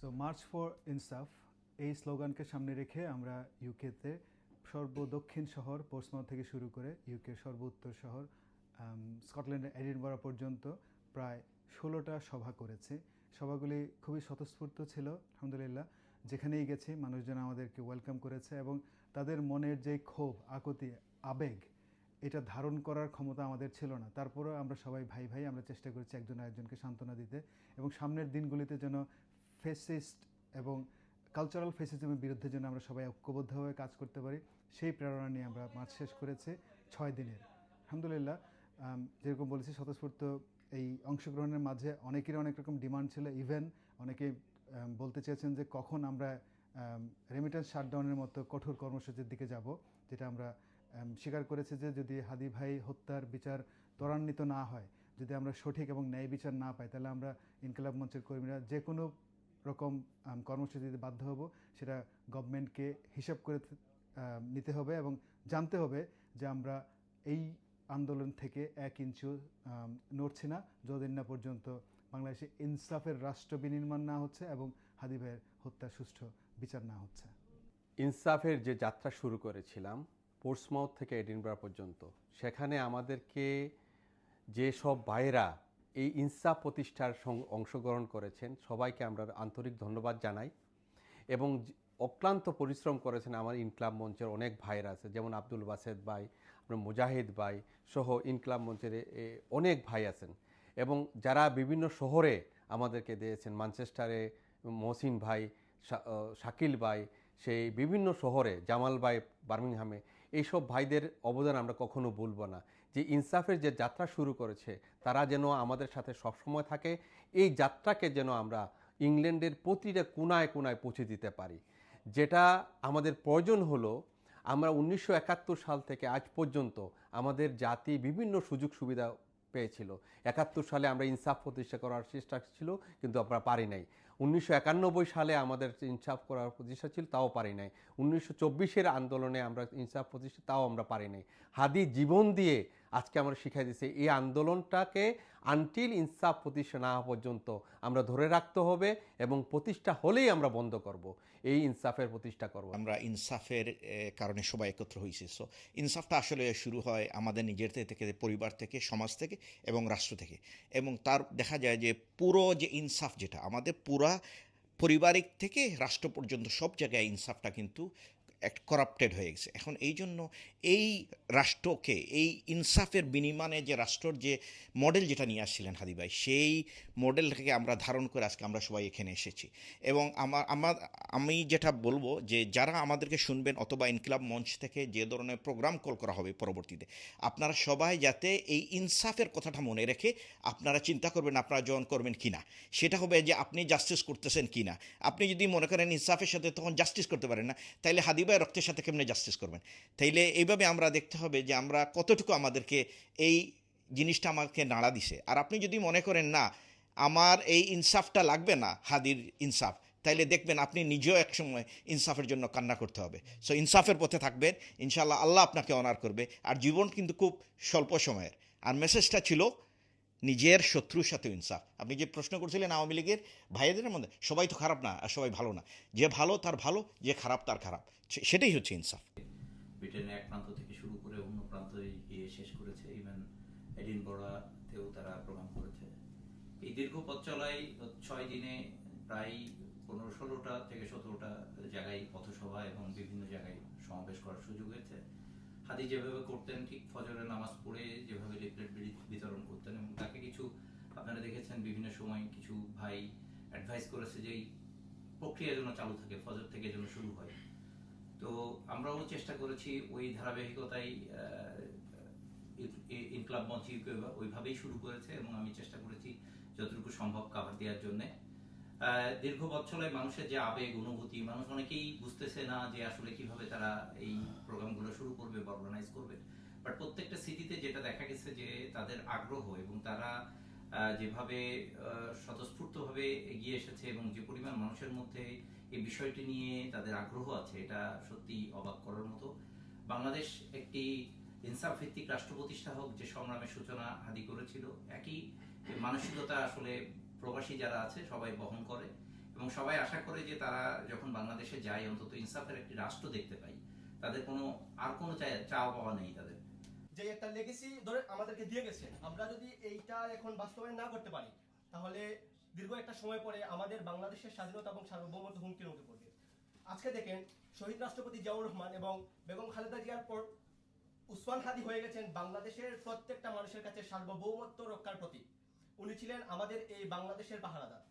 So March for ইনসাফ এই স্লোগানকে সামনে রেখে আমরা ইউকেতে সর্বদক্ষিণ শহর পোর্টসমাউথ থেকে শুরু করে ইউকের সর্বোত্তর শহর স্কটল্যান্ডের এডিনবরা পর্যন্ত প্রায় ষোলোটা সভা করেছে। সভাগুলি খুবই স্বতঃস্ফূর্ত ছিল, আলহামদুলিল্লাহ। যেখানেই গেছি, মানুষজন আমাদেরকে ওয়েলকাম করেছে এবং তাদের মনের যে ক্ষোভ, আকুতি, আবেগ, এটা ধারণ করার ক্ষমতা আমাদের ছিল না। তারপরেও আমরা সবাই ভাই ভাই আমরা চেষ্টা করেছি একজন আরেকজনকে সান্ত্বনা দিতে এবং সামনের দিনগুলিতে যেন ফেসিস্ট এবং কালচারাল ফেসিজমের বিরুদ্ধে যেন আমরা সবাই ঐক্যবদ্ধভাবে কাজ করতে পারি, সেই প্রেরণা নিয়ে আমরা মার্চ শেষ করেছি ছয় দিনের। আলহামদুলিল্লাহ যেরকম বলেছি, স্বতঃস্ফূর্ত এই অংশগ্রহণের মাঝে অনেকেরই অনেক রকম ডিমান্ড ছিল। ইভেন অনেকে বলতে চেয়েছেন যে কখন আমরা রেমিটেন্স শাটডাউনের মতো কঠোর কর্মসূচির দিকে যাব, যেটা আমরা স্বীকার করেছি যে যদি হাদি ভাই হত্যার বিচার ত্বরান্বিত না হয়, যদি আমরা সঠিক এবং ন্যায় বিচার না পাই, তাহলে আমরা ইনকলাব মঞ্চের কর্মীরা যে কোনো রকম কর্মসূচি দিতে বাধ্য হব। সেটা গভর্নমেন্টকে হিসাব করে নিতে হবে এবং জানতে হবে যে আমরা এই আন্দোলন থেকে এক ইঞ্চিও নড়ছি না। যতদিন না পর্যন্ত বাংলাদেশে ইনসাফের রাষ্ট্র বিনির্মাণ না হচ্ছে এবং হাদি ভাইয়ের সুষ্ঠু বিচার না হচ্ছে। ইনসাফের যে যাত্রা শুরু করেছিলাম, পোর্টসমাউথ থেকে এডিনবরা পর্যন্ত, সেখানে আমাদেরকে যে সব এই ইনসা প্রতিষ্ঠার অংশগ্রহণ করেছেন। সবাইকে আমরা আন্তরিক ধন্যবাদ জানাই। এবং অক্লান্ত পরিশ্রম করেছেন আমার ইনক্লাব মঞ্চের অনেক ভাইয়েরা আছে, যেমন আব্দুল বাসেদ ভাই, আপনার মুজাহিদ ভাই সহ ইনক্লাব মঞ্চের অনেক ভাই আছেন। এবং যারা বিভিন্ন শহরে আমাদেরকে দিয়েছেন ম্যানচেস্টারে মহসিন ভাই শাকিল ভাই, সেই বিভিন্ন শহরে, জামাল ভাই বার্মিংহামে, এইসব ভাইদের অবদান আমরা কখনো ভুলব না। যে ইনসাফের যে যাত্রা শুরু করেছে, তারা যেন আমাদের সাথে সবসময় থাকে, এই যাত্রাকে যেন আমরা ইংল্যান্ডের প্রতিটা কোনায় কোনায় পৌঁছে দিতে পারি। যেটা আমাদের প্রয়োজন হলো, আমরা উনিশশো একাত্তর সাল থেকে আজ পর্যন্ত আমাদের জাতি বিভিন্ন সুযোগ সুবিধা পেয়েছিল। একাত্তর সালে আমরা ইনসাফ প্রতিষ্ঠা করার চেষ্টা ছিল, কিন্তু আমরা পারি নাই। উনিশশো একানব্বই সালে আমাদের ইনসাফ করার প্রতিষ্ঠা ছিল, তাও পারি নাই। উনিশশো আন্দোলনে আমরা ইনসাফ প্রতিষ্ঠা, তাও আমরা পারি নাই। হাদি জীবন দিয়ে আজকে আমরা শিখাই দিচ্ছি, এই আন্দোলনটাকে আনটিল ইনসাফ প্রতিষ্ঠা না হওয়া পর্যন্ত আমরা ধরে রাখতে হবে এবং প্রতিষ্ঠা হলেই আমরা বন্ধ করব। এই ইনসাফের প্রতিষ্ঠা করব। আমরা ইনসাফের কারণে সবাই একত্র হয়েছি। সো ইনসাফটা আসলে শুরু হয় আমাদের নিজের থেকে, পরিবার থেকে, সমাজ থেকে এবং রাষ্ট্র থেকে। এবং তার, দেখা যায় যে পুরো যে ইনসাফ যেটা, আমাদের পুরা পারিবারিক থেকে রাষ্ট্র পর্যন্ত সব জায়গায় ইনসাফটা কিন্তু এক করাপ্টেড হয়ে গেছে। এখন এই জন্য এই রাষ্ট্রকে, এই ইনসাফের বিনিময়ে যে রাষ্ট্রর যে মডেল যেটা নিয়ে আসছিলেন হাদিভাই সেই মডেলটাকে আমরা ধারণ করে আজকে আমরা সবাই এখানে এসেছি। এবং আমার আমার, আমি যেটা বলব যে যারা আমাদেরকে শুনবেন অথবা ইনকিলাব মঞ্চ থেকে যে ধরনের প্রোগ্রাম কল করা হবে পরবর্তীতে, আপনারা সবাই যাতে এই ইনসাফের কথাটা মনে রেখে আপনারা চিন্তা করবেন আপনারা জয়েন করবেন কিনা। সেটা হবে যে আপনি জাস্টিস করতেছেন কিনা। আপনি যদি মনে করেন ইনসাফের সাথে তখন জাস্টিস করতে পারেন না, তাইলে হাদিবাই রক্তের সাথে কেমনে জাস্টিস করবেন? তাইলে এইভাবে আমরা দেখতে হবে যে আমরা কতটুকু আমাদেরকে এই জিনিসটা আমাকে নাড়া দিছে। আর আপনি যদি মনে করেন, না, আমার এই ইনসাফটা লাগবে না, হাদির ইনসাফ, তাইলে দেখবেন আপনি নিজেও একসময় ইনসাফের জন্য কান্না করতে হবে। সো ইনসাফের পথে থাকবেন ইনশাল্লাহ আল্লাহ আপনাকে অনার করবে। আর জীবন কিন্তু খুব স্বল্প সময়ের। আর মেসেজটা ছিল নিজের শত্রুর সাথে ইনসাফ। আপনি যে প্রশ্ন করছিলেন আওয়ামী লীগের ভাইদের মধ্যে, সবাই তো খারাপ না, আর সবাই ভালো না। যে ভালো তার ভালো, যে খারাপ তার খারাপ। সেটাই হচ্ছে ইনসাফ। ব্রিটেনের এক প্রান্ত থেকে শুরু করে অন্য প্রান্তে গিয়ে শেষ করেছে। ইভেন এডিনবরাতেও তারা প্রোগ্রাম করেছে। এই দীর্ঘ পথ চলায় ছয় দিনে প্রায় পনেরো ষোলোটা থেকে সতেরোটা জায়গায় পথসভা এবং বিভিন্ন জায়গায় সমাবেশ করার সুযোগ হয়েছে। হাদি যেভাবে করতেন, ঠিক ফজরের নামাজ পড়ে যেভাবে লিফলেট বিতরণ করতেন এবং তাকে কিছু, আপনারা দেখেছেন বিভিন্ন সময় কিছু ভাই অ্যাডভাইস করেছে যে প্রক্রিয়া যেন চালু থাকে, ফজর থেকে যেন শুরু হয়। তো আমরাও চেষ্টা করেছি ওই ধারাবাহিকতায় ইনক্লাব মঞ্চ ওইভাবেই শুরু করেছে এবং আমি চেষ্টা করেছি যতটুকু সম্ভব কাভার দেওয়ার জন্য। দীর্ঘ বছরে মানুষের যে আবেগ, অনুভূতি, মানুষ অনেকেই বুঝতেছে না যে আসলে কীভাবে তারা এই প্রোগ্রামগুলো শুরু করবে বা অর্গানাইজ করবে। বাট প্রত্যেকটা সিটিতে যেটা দেখা গেছে যে তাদের আগ্রহ এবং তারা যেভাবে স্বতঃস্ফূর্তভাবে এগিয়ে এসেছে এবং যে পরিমাণ মানুষের মধ্যে এই বিষয়টি নিয়ে তাদের আগ্রহ আছে, এটা সত্যি অবাক করার মতো। বাংলাদেশ একটি ইনসাফ ভিত্তিক রাষ্ট্র প্রতিষ্ঠা হোক, যে সংগ্রামের সূচনা হাদি করেছিল, একই মানসিকতা আসলে প্রবাসী যারা আছে, সবাই বহন করে এবং সবাই আশা করে যে তারা যখন বাংলাদেশে যায়, অন্তত ইনসাফের একটি রাষ্ট্র দেখতে পাই, তাদের কোনো, আর কোনো চাওয়া পাওয়া নেই তাদের। যে একটা লেগেসি ধরে আমাদেরকে দিয়ে গেছে, আমরা যদি এইটা এখন বাস্তবায়ন না করতে পারি, তাহলে দীর্ঘ একটা সময় পরে আমাদের বাংলাদেশের স্বাধীনতা এবং সার্বভৌমত্ব হুমকির মুখে পড়বে। আজকে দেখেন, শহীদ রাষ্ট্রপতি জিয়াউর রহমান এবং বেগম খালেদা জিয়ার পর উসমান হাদি হয়ে গেছেন বাংলাদেশের প্রত্যেকটা মানুষের কাছে সার্বভৌমত্ব রক্ষার প্রতীক। উনি ছিলেন আমাদের এই বাংলাদেশের পাহারাদার।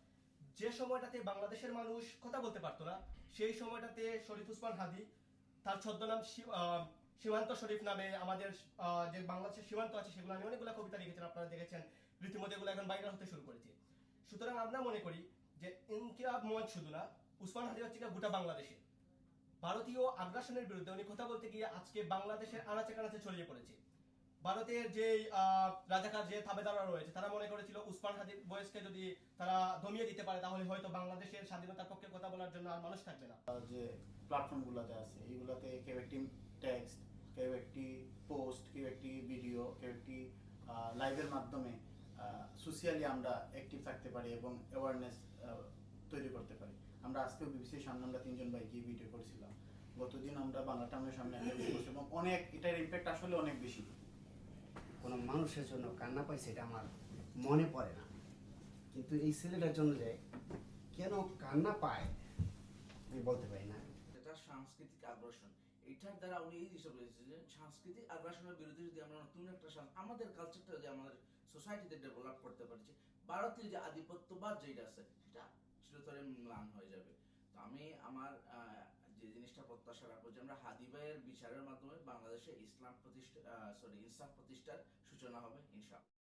যে সময়টাতে বাংলাদেশের মানুষ কথা বলতে পারতো না, সেই সময়টাতে শরীফ উসমান হাদি, তার ছদ্মনাম সীমান্ত শরীফ নামে আমাদের যে বাংলাদেশের সীমান্ত আছে, সেগুলো আমি অনেকগুলো কবিতা লিখেছেন আপনারা দেখেছেন। রীতিমতো এগুলো এখন ভাইরাল হতে শুরু করেছে। সুতরাং আমরা মনে করি যে ইনকিলাব মঞ্চ শুধু না, উসমান হাদি হচ্ছে গোটা বাংলাদেশে। ভারতীয় আগ্রাসনের বিরুদ্ধে উনি কথা বলতে গিয়ে আজকে বাংলাদেশের আনাচে কানাচে ছড়িয়ে পড়েছে। ভারতের যে রাজাকার যে থাবেদাররা রয়েছে, তারা মনে করেছিল উসমান হাদির বয়সকে যদি তারা দমিয়ে দিতে পারে, তাহলে হয়তো বাংলাদেশের স্বাধীনতার পক্ষে কথা বলার জন্য আর মানুষ থাকবে না। যে প্ল্যাটফর্মগুলোতে আছে, এইগুলোতে কেউ একটি টেক্সট কেউ একটি পোস্ট কেউ একটি ভিডিও কেউ একটি লাইভের মাধ্যমে সোশিয়ালি আমরা অ্যাক্টিভ থাকতে পারি এবং অ্যাওয়ারনেস তৈরি করতে পারি। আমরা আজকেও বিবিসির সামনে আমরা তিনজন ভাই গিয়ে ভিডিও করেছিলাম। গতদিন আমরা বাংলা টাউনের সামনে এবং অনেক, এটার ইম্প্যাক্ট আসলে অনেক বেশি। কোনো মানুষের জন্য কান্না পাই সেটা আমার মনে পড়ে না। কিন্তু এই ছেলেটার জন্য যে কেন কান্না পায়, আমি বলতে পারি না। এটা সাংস্কৃতিক আগ্রাসন। এটার দ্বারা উনি এই হিসাবে যে সাংস্কৃতিক আগ্রাসনের বিরুদ্ধে যদি আমরা নতুন একটা আমাদের কালচারটা যদি আমাদের সোসাইটিতে ডেভেলপ করতে পারছি ভারতীয় যে আধিপত্যবাদ যেটা আছে, সেটা চিরতরে ম্লান হয়ে যাবে। তো আমি আমার যে জিনিসটা প্রত্যাশা রাখব যে আমরা হাদি ভাইয়ের বিচারের মাধ্যমে বাংলাদেশে ইসলাম প্রতিষ্ঠা সরি ইনসাফ প্রতিষ্ঠার সূচনা হবে, ইনশাআল্লাহ।